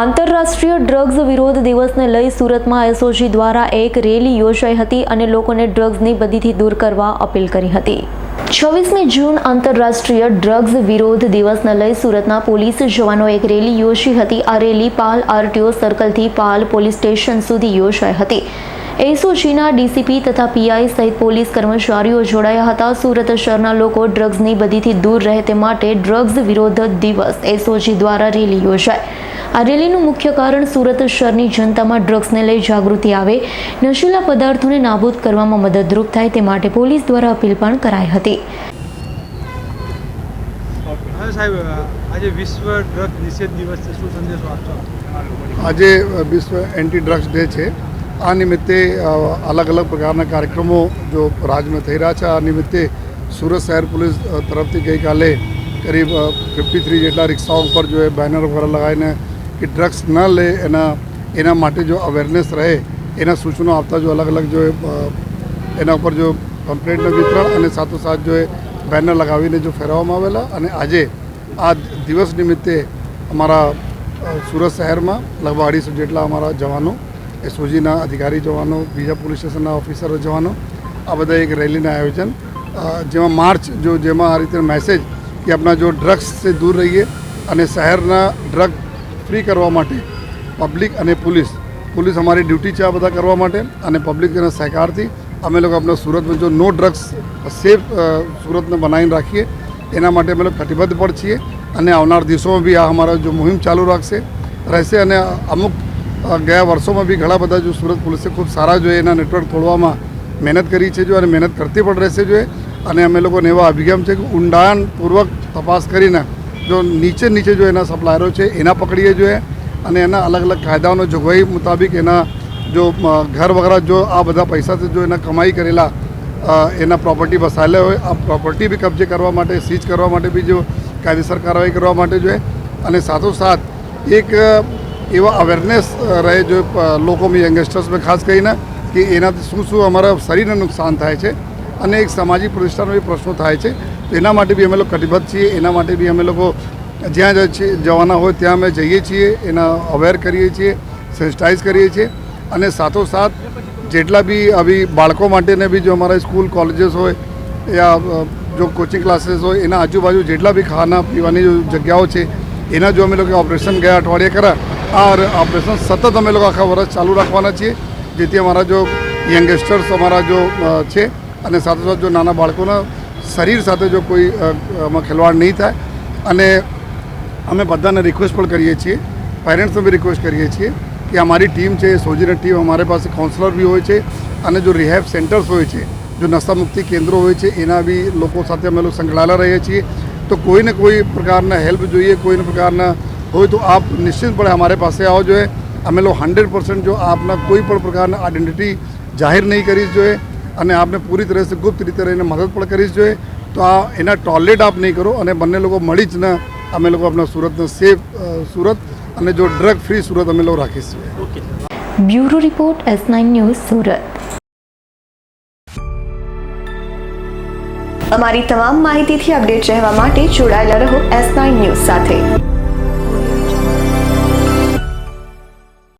આંતરરાષ્ટ્રીય ડ્રગ્સ વિરોધ દિવસને લઈ સુરતમાં એસઓજી દ્વારા એક રેલી યોજાઈ હતી અને લોકોને ડ્રગ્સની બદીથી દૂર કરવા અપીલ કરી હતી. છવ્વીસમી જૂન આંતરરાષ્ટ્રીય ડ્રગ્સ વિરોધ દિવસને લઈ સુરતના પોલીસ જવાનો એક રેલી યોજી હતી. આ રેલી પાલ આરટીઓ સર્કલથી પાલ પોલીસ સ્ટેશન સુધી યોજાઈ હતી. એસઓજીના ડીસીપી તથા પીઆઈ સહિત પોલીસ કર્મચારીઓ જોડાયા હતા. સુરત શહેરના લોકો ડ્રગ્સની બધીથી દૂર રહે તે માટે ડ્રગ્સ વિરોધ દિવસ એસઓજી દ્વારા રેલી યોજાઈ આ રેલીનું મુખ્ય કારણ સુરત શહેરની જનતામાં ડ્રગ્સને લઈ જાગૃતિ આવે નશીલા પદાર્થોને નાબૂદ કરવામાં મદદરૂપ થાય તે માટે પોલીસ દ્વારા અપીલ પણ કરાઈ હતી. સાહેબ આજે વિશ્વ ડ્રગ નિષેધ દિવસ છે. શું સંદેશો આપશો? આજે વિશ્વ એન્ટી ડ્રગ્સ ડે છે. આ નિમિત્તે અલગ અલગ પ્રકારના કાર્યક્રમો જો રાજ્યમાં થઈ રહ્યા છે. આ નિમિત્તે સુરત શહેર પોલીસ તરફથી ગઈકાલે કરીબ ફિફ્ટી થ્રી જેટલા રિક્ષાઓ ઉપર જો એ બેનર વગેરે લગાવીને કે ડ્રગ્સ ન લે એના એના માટે જો અવેરનેસ રહે, એના સૂચનો આપતા જો અલગ અલગ જો એના ઉપર જો કમ્પ્લેન્ટનું વિતરણ અને સાથોસાથ જો એ બેનર લગાવીને જો ફેરવવામાં આવેલા અને આજે, આ દિવસ નિમિત્તે અમારા સુરત શહેરમાં લગભગ અઢીસો જેટલા અમારા જવાનો એસઓજીના અધિકારી જવાનો, બીજા પોલીસ સ્ટેશનના ઓફિસરો જવાનો, આ બધા એક રેલીના આયોજન. જેમાં માર્ચ જો જેમાં આ રીતે મેસેજ કે આપણા જો ડ્રગ્સથી દૂર રહીએ અને શહેરના ડ્રગ ફ્રી કરવા માટે પબ્લિક અને પોલીસ પોલીસ અમારી ડ્યુટી છે આ બધા કરવા માટે અને પબ્લિકના સહકારથી અમે લોકો આપણા સુરતમાં જો નો ડ્રગ્સ સેફ સુરતને બનાવીને રાખીએ, એના માટે અમે લોકો કટિબદ્ધ પણ છીએ અને આવનાર દિવસોમાં બી આ અમારા જો મુહિમ ચાલુ રાખશે, રહેશે અને અમુક ગયા વર્ષોમાં બી ઘણા બધા જો સુરત પોલીસે ખૂબ સારા જોઈએ એના નેટવર્ક તોડવામાં મહેનત કરી છે જો અને મહેનત કરતી પણ રહેશે જોઈએ અને અમે લોકોને એવા અભિગમ છે કે ઊંડાણપૂર્વક તપાસ કરીને જો નીચે નીચે જો એના સપ્લાયરો છે એના પકડીએ જોઈએ અને એના અલગ અલગ કાયદાઓનો જોગવાઈ મુતાબિક એના જો ઘર વગેરે જો આ બધા પૈસાથી જો એના કમાઈ કરેલા એના પ્રોપર્ટી વસાયેલા હોય, આ પ્રોપર્ટી બી કબજે કરવા માટે, સીઝ કરવા માટે બી જો કાયદેસર કાર્યવાહી કરવા માટે જોઈએ અને સાથોસાથ એક એવા અવેરનેસ રહે જો લોકોમાં યંગસ્ટર્સમાં ખાસ કરીને કે એનાથી શું શું અમારા શરીરને નુકસાન થાય છે અને એક સામાજિક પ્રતિષ્ઠાનો બી પ્રશ્નો થાય છે. એના માટે બી અમે લોકો કટિબદ્ધ છીએ. એના માટે બી અમે લોકો જ્યાં જવાના હોય ત્યાં અમે જઈએ છીએ. એના અવેર કરીએ છીએ સેનિટાઇઝ કરીએ છીએ. અને સાથોસાથ જેટલા બી આવી બાળકો માટેને બી જો અમારા સ્કૂલ કોલેજીસ હોય યા જો કોચિંગ ક્લાસીસ હોય, એના આજુબાજુ જેટલા બી ખાના પીવાની જગ્યાઓ છે, એના જો અમે લોકો ઓપરેશન ગયા અઠવાડિયે કર્યા આ ઓપરેશન સતત અમે લોકો આખા વર્ષ ચાલુ રાખવાના છીએ. જેથી અમારા જો યંગસ્ટર્સ અમારા જો છે અને સાથોસાથ જો નાના બાળકોના શરીર સાથે જો કોઈ ખેલવાડ નહીં થાય. અને અમે બધાને રિક્વેસ્ટ પણ કરીએ છીએ પેરેન્ટ્સને બી રિક્વેસ્ટ કરીએ છીએ કે અમારી ટીમ છે સોજીની ટીમ, અમારી પાસે કાઉન્સલર બી હોય છે અને જો રિહેબ સેન્ટર્સ હોય છે, જો નશામુક્તિ કેન્દ્રો હોય છે, એના બી લોકો સાથે અમે લોકો સંકળાયેલા રહીએ છીએ. તો કોઈને કોઈ પ્રકારના હેલ્પ જોઈએ, કોઈને પ્રકારના હોય તો આપ નિશ્ચિતપણે અમારે પાસે આવો જોઈએ. અમે લોકો હંડ્રેડ પર્સન્ટ જો આપના કોઈ પણ પ્રકારના આઈડેન્ટિટી જાહેર નહીં કરી જોઈએ અને આપને પૂરી તરહ ગુપ્ત રીતે રહીને મદદ પણ કરી જોઈએ. તો આ એના ટોયલેટ આપ નહીં કરો અને બંને લોકો મળી જ ને અમે લોકો આપણા સુરતને સેફ સુરત અને જો ડ્રગ ફ્રી સુરત અમે લોકો રાખીશું bureau report S nine news Surat. અમારી તમામ માહિતીથી અપડેટ રહેવા માટે જોડાયેલા રહો એસ નાઇન ન્યૂઝ સાથે.